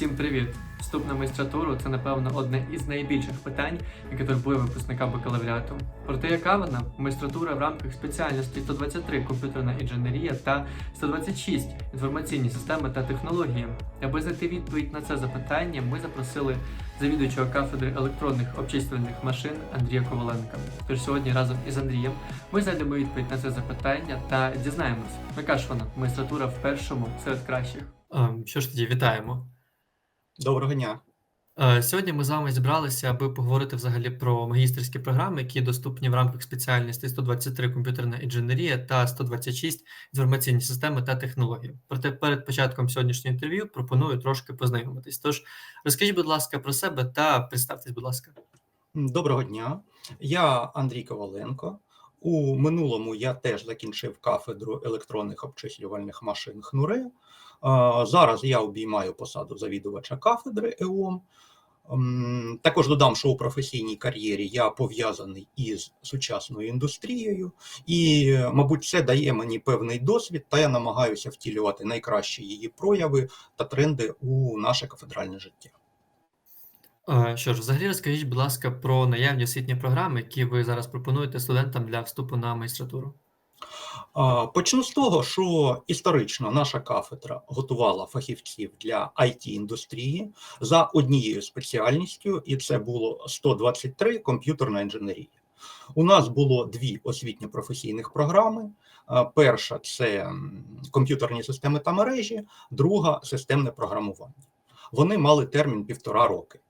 Всім привіт! Вступ на магістратуру це, напевно, одне із найбільших питань, яке турбує випускника бакалавріату. Проте яка вона? Магістратура в рамках спеціальності 123 комп'ютерна інженерія та 126 інформаційні системи та технології. Аби знайти відповідь на це запитання, ми запросили завідувачого кафедри електронних обчислювальних машин Андрія Коваленка. Тож сьогодні разом із Андрієм ми знайдемо відповідь на це запитання та дізнаємось, яка ж вона магістратура в першому серед кращих. Ем, Що ж тоді вітаємо. Доброго дня. Е, Сьогодні ми з вами зібралися, аби поговорити взагалі про магістерські програми, які доступні в рамках спеціальності 123 комп'ютерна інженерія та 126 інформаційні системи та технології. Проте перед початком сьогоднішнього інтерв'ю пропоную трошки познайомитись. Тож розкажіть, будь ласка, про себе та представтесь, будь ласка. Доброго дня. Я Андрій Коваленко. У минулому я теж закінчив кафедру електронних обчислювальних машин ХНУРЕ. Зараз я обіймаю посаду завідувача кафедри ЕОМ. Також додам, що у професійній кар'єрі я пов'язаний із сучасною індустрією, і, мабуть, це дає мені певний досвід, та я намагаюся втілювати найкращі її прояви та тренди у наше кафедральне життя. Що ж, взагалі розкажіть, будь ласка, про наявні освітні програми, які ви зараз пропонуєте студентам для вступу на магістратуру. Почну з того, що історично наша кафедра готувала фахівців для it індустрії за однією спеціальністю, і це було 123 комп'ютерна інженерія. У нас було дві освітньо-професійних програми. Перша це комп'ютерні системи та мережі, друга системне програмування. Вони мали термін півтора роки.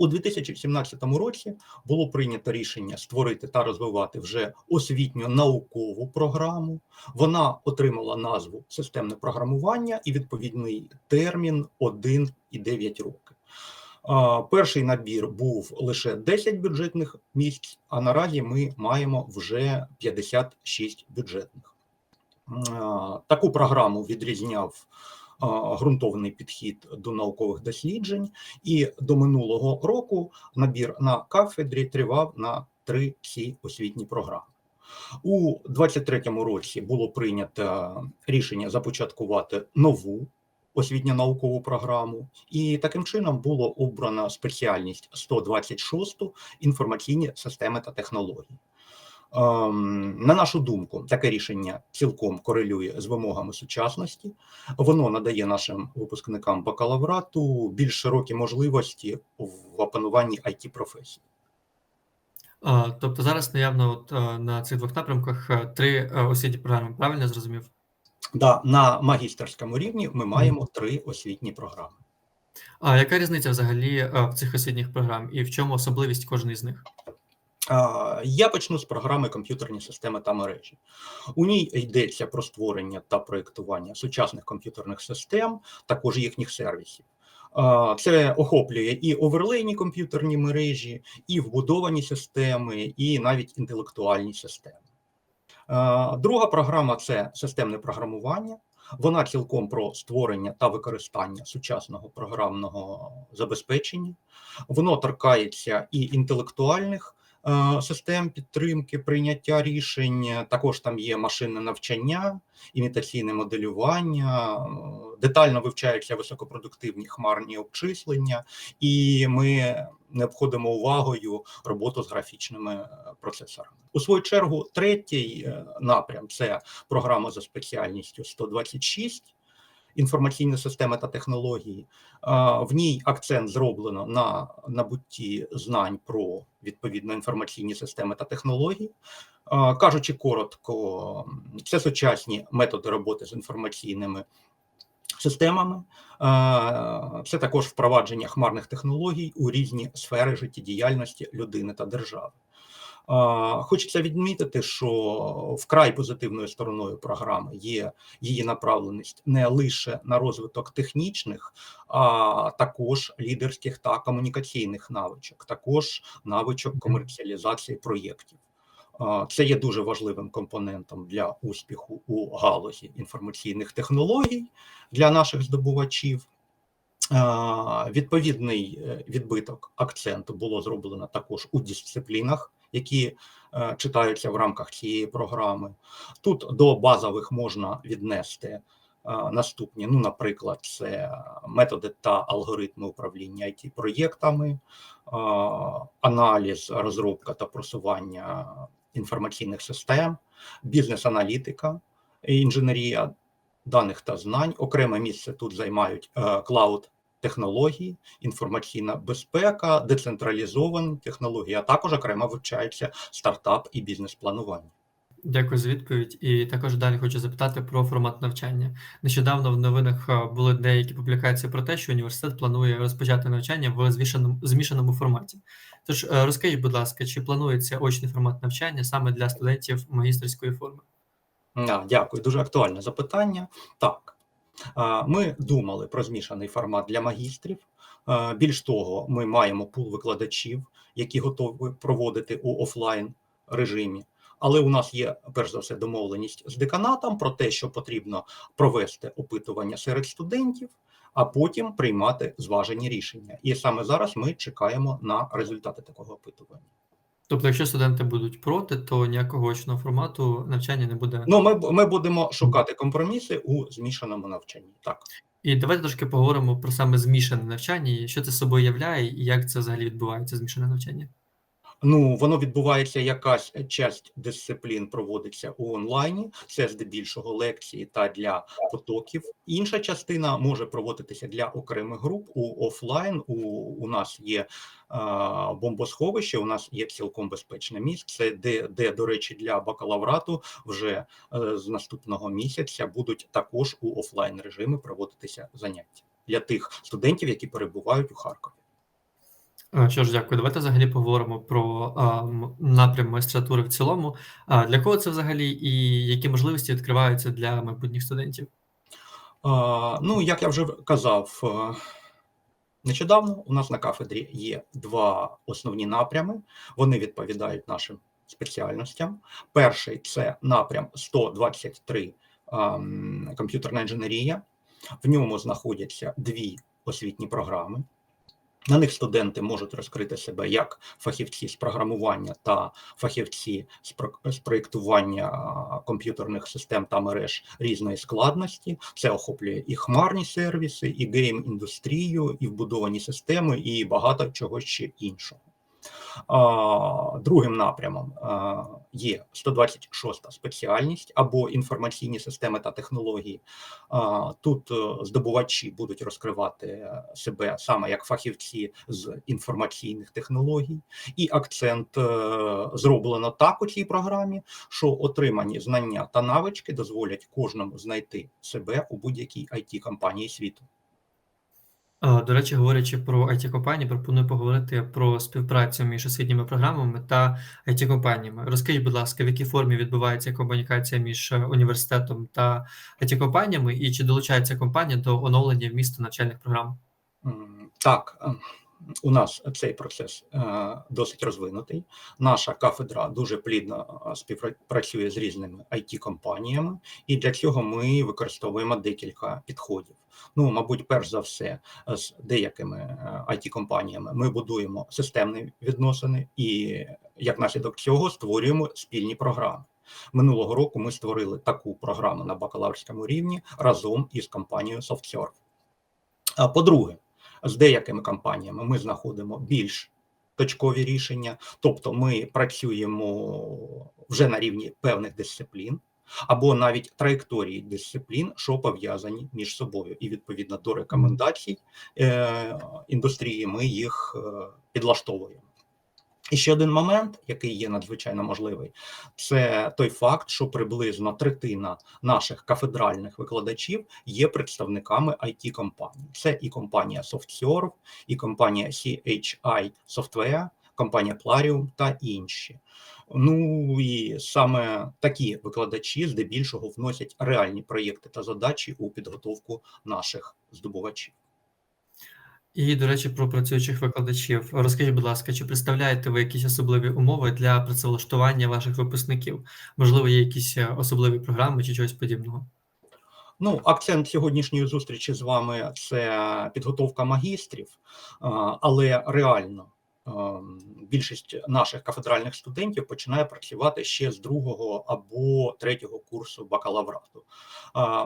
У 2017 році було прийнято рішення створити та розвивати вже освітньо-наукову програму. Вона отримала назву системне програмування і відповідний термін 1,9 роки. Перший набір був лише 10 бюджетних місць, а наразі ми маємо вже 56 бюджетних. Таку програму відрізняв ґрунтовний підхід до наукових досліджень, і до минулого року набір на кафедрі тривав на три ці освітні програми. У 23-му році було прийнято рішення започаткувати нову освітньо-наукову програму, і таким чином було обрано спеціальність 126 інформаційні системи та технології. Ем, На нашу думку, таке рішення цілком корелює з вимогами сучасності. Воно надає нашим випускникам бакалаврату більш широкі можливості в опануванні it професії. Тобто зараз наявно от, е, на цих двох напрямках е, три е, освітні програми, правильно я зрозумів? Да, на магістерському рівні ми маємо три освітні програми. А яка різниця взагалі в цих освітніх програм і в чому особливість кожної з них? Я почну з програми комп'ютерні системи та мережі. У ній йдеться про створення та проєктування сучасних комп'ютерних систем, також їхніх сервісів. Це охоплює і оверлейні комп'ютерні мережі, і вбудовані системи, і навіть інтелектуальні системи. Друга програма це системне програмування. Вона цілком про створення та використання сучасного програмного забезпечення. Воно торкається і інтелектуальних систем підтримки, прийняття рішень. Також там є машинне навчання, імітаційне моделювання, е, детально вивчаються високопродуктивні хмарні обчислення, і ми не обходимо увагою роботу з графічними е, процесорами. У свою чергу, третій е, напрям це програма за спеціальністю 126 інформаційні системи та технології. В ній акцент зроблено на набутті знань про відповідно інформаційні системи та технології. Кажучи коротко, це сучасні методи роботи з інформаційними системами. Це також впровадження хмарних технологій у різні сфери життєдіяльності людини та держави. Хочеться відмітити, що вкрай позитивною стороною програми є її направленість не лише на розвиток технічних, а також лідерських та комунікаційних навичок, також навичок комерціалізації проєктів. Це є дуже важливим компонентом для успіху у галузі інформаційних технологій для наших здобувачів. Відповідний е, відбиток акценту було зроблено також у дисциплінах, які е, читаються в рамках цієї програми. Тут до базових можна віднести наступні. Ну, наприклад, це методи та алгоритми управління it проєктами аналіз, розробка та просування інформаційних систем, бізнес-аналітика, інженерія даних та знань. Окреме місце тут займають е, клауд технології, інформаційна безпека, децентралізовані технології, а також окремо вивчається стартап і бізнес-планування. Дякую за відповідь. І також далі хочу запитати про формат навчання. Нещодавно в новинах е, були деякі публікації про те, що університет планує розпочати навчання в змішаному, форматі. Тож е, розкажіть, будь ласка, чи планується очний формат навчання саме для студентів магістерської форми? А, Дякую, дуже актуальне запитання. Так, ми думали про змішаний формат для магістрів. Більш того, ми маємо пул викладачів, які готові проводити у офлайн режимі. Але у нас є перш за все домовленість з деканатом про те, що потрібно провести опитування серед студентів, а потім приймати зважені рішення. І саме зараз ми чекаємо на результати такого опитування. Тобто, якщо студенти будуть проти, то ніякого очного формату навчання не буде. Ну, ми, ми будемо шукати компроміси у змішаному навчанні. Так. І давайте трошки поговоримо про саме змішане навчання, що це собою являє, і як це взагалі відбувається змішане навчання. Ну, воно відбувається якась часть дисциплін проводиться у онлайні, це здебільшого лекції та для потоків. Інша частина може проводитися для окремих груп у офлайн. У, у нас є а, бомбосховище, у нас є цілком безпечне місце, де, де, до речі, для бакалаврату вже е, з наступного місяця будуть також у офлайн режимі проводитися заняття для тих студентів, які перебувають у Харкові. А, Що ж, дякую. Давайте взагалі поговоримо про а, напрям магістратури в цілому. А для кого це взагалі і які можливості відкриваються для майбутніх студентів? А, Ну, як я вже казав, е, нещодавно у нас на кафедрі є два основні напрями. Вони відповідають нашим спеціальностям. Перший це напрям 123 ам, комп'ютерна інженерія. В ньому знаходяться дві освітні програми. На них студенти можуть розкрити себе як фахівці з програмування та фахівці з про- проєктування комп'ютерних систем та мереж різної складності. Це охоплює і хмарні сервіси, і гейм-індустрію, і вбудовані системи, і багато чого ще іншого. Другим напрямом є 126 спеціальність або інформаційні системи та технології. Тут е, здобувачі будуть розкривати е, себе саме як фахівці з інформаційних технологій, і акцент е, зроблено так у цій програмі, що отримані знання та навички дозволять кожному знайти себе у будь-якій it компанії світу. До речі, говорячи про it компанії пропоную поговорити про співпрацю між освітніми програмами та it компаніями Розкажіть, будь ласка, в якій формі відбувається комунікація між е, університетом та it компаніями і чи долучається компанія до оновлення міста навчальних програм? Так, е, у нас цей процес е, досить розвинутий. Наша кафедра дуже плідно е, співпрацює з різними it компаніями і для цього ми використовуємо декілька підходів. Ну, мабуть, перш за все, е, з деякими it компаніями ми будуємо системні відносини, і як наслідок цього створюємо спільні програми. Минулого року ми створили таку програму на бакалаврському рівні разом із компанією SoftServe. По-друге, з деякими компаніями ми знаходимо більш точкові рішення, тобто ми працюємо вже на рівні певних дисциплін, або навіть траєкторії дисциплін, що пов'язані між собою, і відповідно до рекомендацій е, індустрії ми їх е, підлаштовуємо. І ще один момент, який є надзвичайно можливий, це той факт, що приблизно третина наших кафедральних викладачів є представниками it компаній Це і компанія SoftServe, і компанія CHI Software, компанія Plarium та інші. Ну і саме такі викладачі здебільшого вносять реальні проєкти та задачі у підготовку наших здобувачів. І, до речі, про працюючих викладачів. Розкажіть, будь ласка, чи представляєте ви якісь особливі умови для працевлаштування ваших випускників? Можливо, є якісь е, особливі програми чи чогось подібного? Ну, акцент сьогоднішньої зустрічі з вами це підготовка магістрів, але реально більшість наших кафедральних студентів починає працювати ще з другого або третього курсу бакалаврату.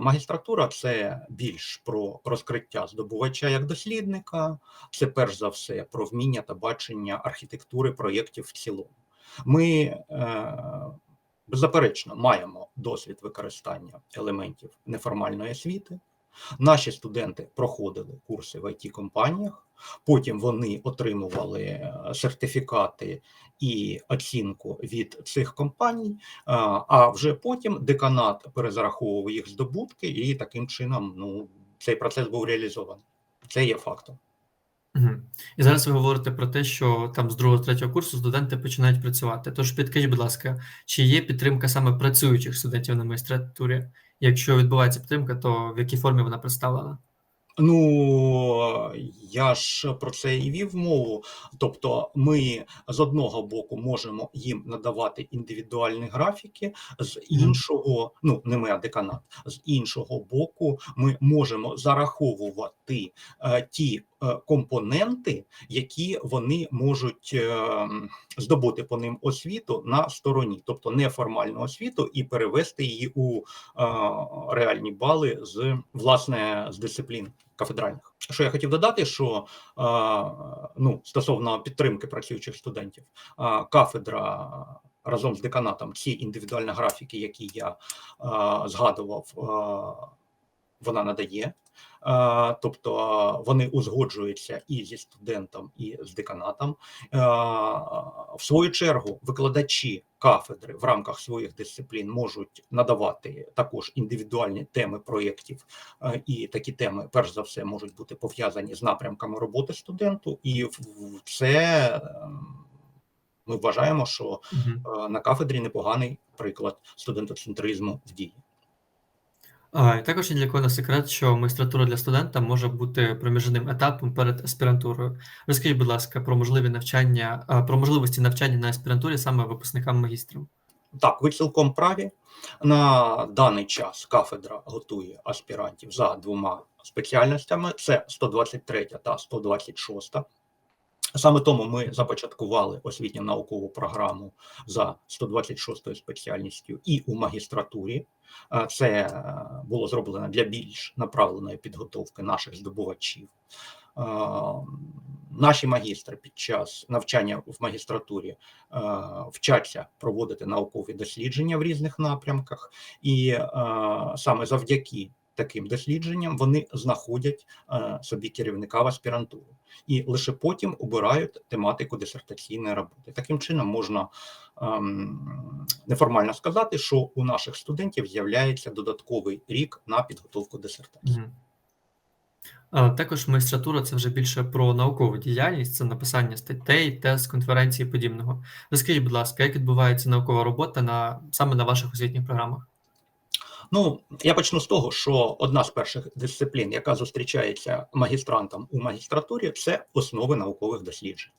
Магістратура це більш про розкриття здобувача як дослідника, це перш за все про вміння та бачення архітектури проєктів в цілому. Ми е, беззаперечно маємо досвід використання елементів неформальної освіти. Наші студенти проходили курси в it компаніях потім вони отримували е, сертифікати і оцінку від цих компаній, а а вже потім деканат перезараховував їх здобутки, і таким чином ну, цей процес був реалізований. Це є фактом. І зараз ви говорите про те, що там з другого третього курсу студенти починають працювати. Тож підкажіть, будь ласка, чи є підтримка саме працюючих студентів на магістратурі? Якщо відбувається підтримка, то в якій формі вона представлена? Ну я ж про це і вів мову. Тобто, ми з одного боку можемо їм надавати індивідуальні графіки, з іншого, ну не ми, а деканат, з іншого боку, ми можемо зараховувати е, ті компоненти, які вони можуть е, здобути по ним освіту на стороні, тобто неформальну освіту, і перевести її у е, реальні бали з власне з дисциплін кафедральних. Що я хотів додати, що е, ну стосовно підтримки працюючих студентів, е, кафедра разом з деканатом ці індивідуальні графіки, які я е, згадував, е, вона надає. Е, Тобто е, вони узгоджуються і зі студентом, і з деканатом. Е, В свою чергу, викладачі кафедри в рамках своїх дисциплін можуть надавати також індивідуальні теми проєктів, і такі теми, перш за все, можуть бути пов'язані з напрямками роботи студенту, і це е, ми вважаємо, що Угу. на кафедрі непоганий приклад студентоцентризму в дії. І також ні для кого не секрет, що магістратура для студента може бути проміжним етапом перед аспірантурою. Розкажіть, будь ласка, про можливі навчання, про можливості навчання на аспірантурі саме випускникам магістрів. Так, ви цілком праві. На даний час кафедра готує аспірантів за двома спеціальностями: це 123 та 126. Саме тому ми започаткували освітньо-наукову програму за 126 спеціальністю і у магістратурі. Е, Це е, було зроблено для більш направленої підготовки наших здобувачів. Е, Наші магістри під час навчання в магістратурі вчаться проводити наукові дослідження в різних напрямках, і саме завдяки таким дослідженням вони знаходять е, собі керівника в аспірантуру і лише потім обирають тематику дисертаційної роботи. Таким чином можна ем, неформально сказати, що у наших студентів з'являється додатковий рік на підготовку дисертації. Також магістратура це вже більше про наукову діяльність, це написання статей, тез, конференцій і подібного. Розкажіть, будь ласка, як відбувається наукова робота на саме на ваших освітніх програмах? Ну, я почну з того, що одна з перших дисциплін, яка зустрічається магістрантам у магістратурі, це основи наукових досліджень.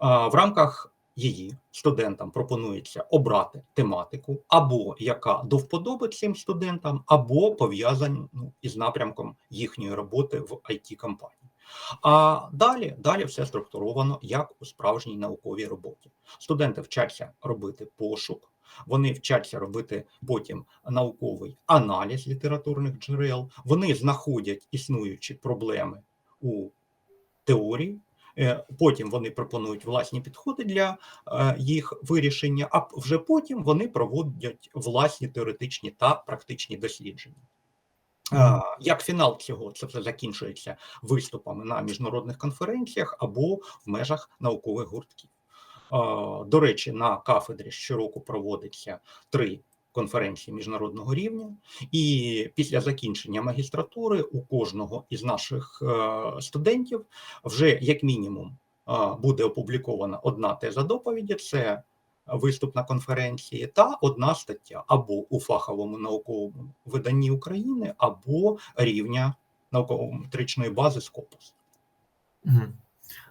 В рамках її студентам пропонується обрати тематику, або яка до вподоби цим студентам, або пов'язану із напрямком їхньої роботи в it компанії А далі, далі все структуровано як у справжній науковій роботі. Студенти вчаться робити пошук, вони вчаться робити потім науковий аналіз літературних джерел, вони знаходять існуючі проблеми у теорії. е, Потім вони пропонують власні підходи для е, їх вирішення, а вже потім вони проводять власні теоретичні та практичні дослідження. Е, Як фінал цього це все закінчується виступами на міжнародних конференціях або в межах наукових гуртків. До речі, на кафедрі щороку проводиться три конференції міжнародного рівня, і після закінчення магістратури у кожного із наших е, студентів вже як мінімум буде опублікована одна теза доповіді. Це виступ на конференції та одна стаття або у фаховому науковому виданні України, або рівня науково-метричної бази Скопус. Угу.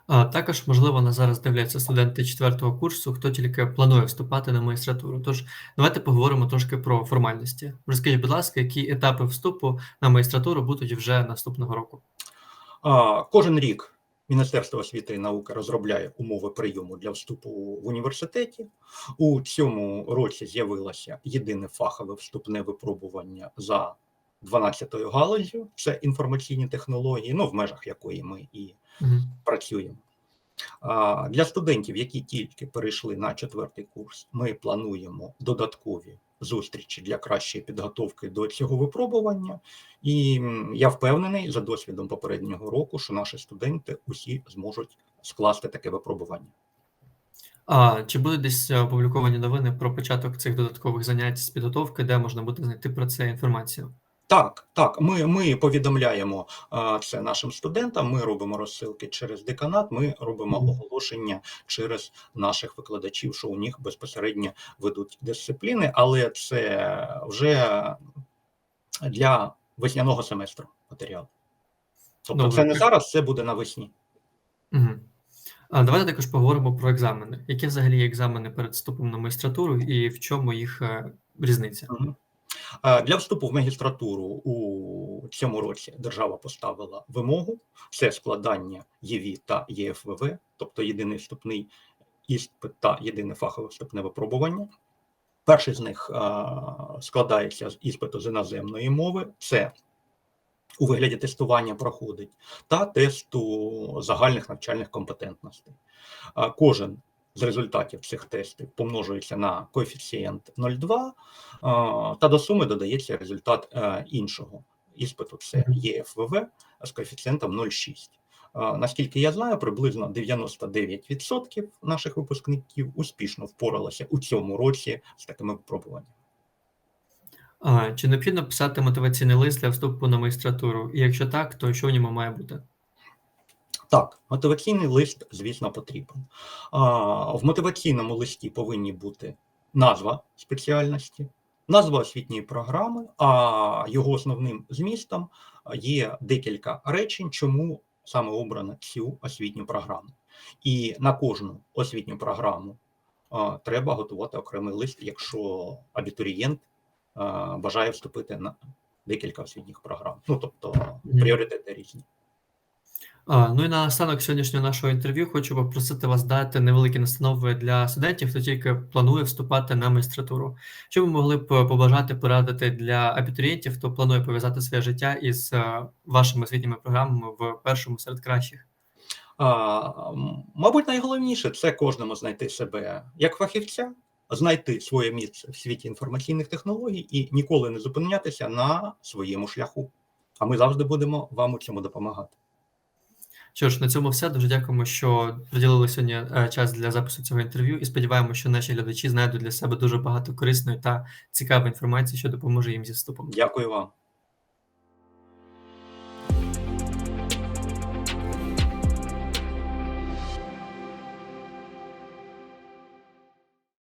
А, також, можливо, нас зараз дивляться студенти четвертого курсу, хто тільки планує вступати на магістратуру. Тож давайте поговоримо трошки про формальності. Розкажіть, будь ласка, які етапи вступу на магістратуру будуть вже наступного року? А, Кожен рік Міністерство освіти і науки розробляє умови прийому для вступу в університеті. У цьому році з'явилося єдине фахове вступне випробування за 12-ю галуззю. Це інформаційні технології, ну в межах якої ми і Мгм. працюємо. А, Для студентів, які тільки перейшли на четвертий курс, ми плануємо додаткові зустрічі для кращої підготовки до цього випробування. І я впевнений за досвідом попереднього року, що наші студенти усі зможуть скласти таке випробування. А чи будуть десь е, опубліковані новини про початок цих додаткових занять з підготовки, де можна буде знайти про це інформацію? Так, так, ми, ми повідомляємо це нашим студентам. Ми робимо розсилки через деканат. Ми робимо оголошення через наших викладачів, що у них безпосередньо ведуть дисципліни, але це вже для весняного семестру матеріал. Тобто, Добре. це не зараз, це буде навесні. Угу. А давайте також поговоримо про екзамени. Які взагалі є екзамени перед вступом на магістратуру і в чому їх е, різниця? Мгм. Е, Для вступу в магістратуру у цьому році держава поставила вимогу: це складання ЄВІ та ЄФВВ, тобто єдиний вступний іспит та єдине фахове вступне випробування. Перший з них е, складається з іспиту з іноземної мови. Це у вигляді тестування проходить, та тесту загальних навчальних компетентностей. Кожен з результатів цих тестів помножується на коефіцієнт 0,2, та до суми додається результат е, іншого іспиту, це. ЄФВВ з коефіцієнтом 0,6. Наскільки я знаю, приблизно 99% наших випускників успішно впоралися у цьому році з такими випробуваннями. А, чи необхідно писати мотиваційний лист для вступу на магістратуру? І якщо так, то що в ньому має бути? Так, мотиваційний лист, звісно, потрібен. А, В мотиваційному листі повинні бути назва спеціальності, назва освітньої програми, а його основним змістом є декілька речень, чому саме обрано цю освітню програму. І на кожну освітню програму а, треба готувати окремий лист, якщо абітурієнт а, бажає вступити на декілька освітніх програм. Ну, тобто пріоритети різні. А, ну і на останок сьогоднішнього нашого інтерв'ю хочу попросити вас дати невеликі настанови для студентів, хто тільки планує вступати на магістратуру. Що ви могли б побажати порадити для абітурієнтів, хто планує пов'язати своє життя із е, вашими освітніми програмами в першому серед кращих? А, Мабуть, найголовніше це кожному знайти себе як фахівця, знайти своє місце в світі інформаційних технологій і ніколи не зупинятися на своєму шляху. А ми завжди будемо вам у цьому допомагати. Що ж, на цьому все. Дуже дякуємо, що приділили сьогодні е, час для запису цього інтерв'ю, і сподіваємося, що наші глядачі знайдуть для себе дуже багато корисної та цікавої інформації, що допоможе їм зі вступом. Дякую вам.